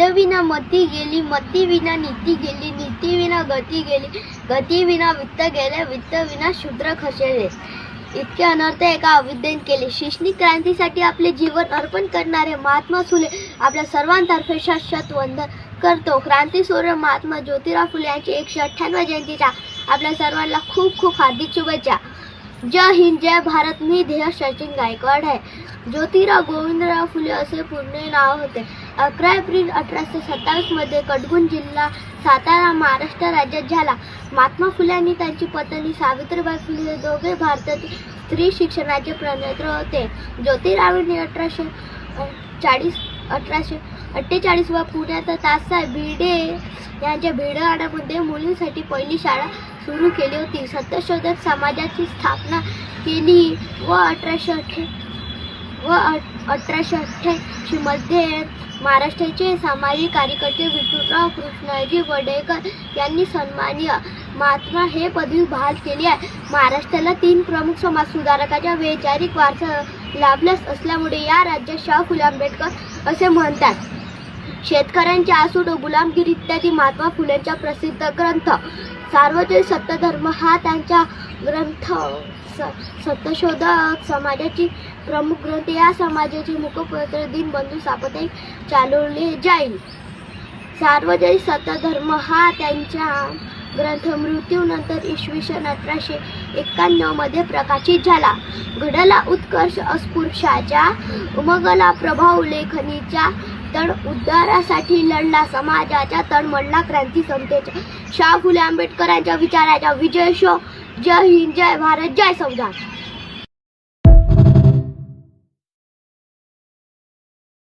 विद्येविना मती गेली मती विना नीती गेली नीती विना गती गेली गती विना वित्त गेले वित्त विना शूद्र खसेले. इतके अनर्थ एका अविद्येने केले. शैक्षणिक क्रांतीसाठी आपले जीवन अर्पण करणारे महात्मा फुले आपल्या सर्वांतर्फे शाश्वत वंदन करतो. क्रांती सूर्य महात्मा ज्योतिराव फुले यांची एकशे अठ्ठ्याण्णव जयंतीच्या आपल्या सर्वांना खूप खूप हार्दिक शुभेच्छा. जय हिंद जय भारत. मी ध्येय सचिन गायकवाड आहे. ज्योतिराव गोविंदराव फुले असे पूर्ण नाव होते. अकरा एप्रिल अठराशे सत्तावीसमध्ये कडगुण जिल्हा सातारा महाराष्ट्र राज्यात झाला. महात्मा फुले आणि त्यांची पत्नी सावित्रीबाई फुले हे दोघे भारतातील स्त्री शिक्षणाचे प्रणेत्र होते. ज्योतिरावांनी अठराशे चाळीस अठराशे अठ्ठेचाळीस व पुण्यात तासाहेब भिडे यांच्या भिडवाडामध्ये मुलींसाठी पहिली शाळा सुरू केली होती. सत्यशोधक समाजाची स्थापना केली व अठराशे अठ्ठे व अठ- अठराशे अठ्ठ्याऐंशीमध्ये महाराष्ट्राचे सामाजिक कार्यकर्ते विठुराव कृष्णाजी वडेकर यांनी सन्मान्य महात्मा हे पदवी बहाल केली आहे. महाराष्ट्राला तीन प्रमुख समाज सुधारकाच्या वैचारिक वारसा लाभल्यास असल्यामुळे या राज्यात शाह फुले आंबेडकर असे म्हणतात. शेतकऱ्यांचे आसूड गुलामगिरी इत्यादी महात्मा फुलेंचा प्रसिद्ध ग्रंथ. सार्वजनिक सत्यधर्म हा त्यांचा ग्रंथ स- सत्यशोधक समाजाची प्रमुख ग्रंथ. या समाजाचे मुखपत्र दीनबंधू सापते चालवले जाईल. सार्वजनिक सत्यधर्म हा त्यांच्या ग्रंथ मृत्यूनंतर इसवी सन अठराशे एक्क्याण्णवमध्ये प्रकाशित झाला. घडला उत्कर्ष अस्पृश्याच्या उमगला प्रभाव लेखनीच्या तर उद्धारासाठी लढला समाजाच्या तळमळला क्रांती समतेच्या. शाह फुले आंबेडकरांच्या विचाराच्या विजय शो. जय हिंद जय भारत जय संविधान.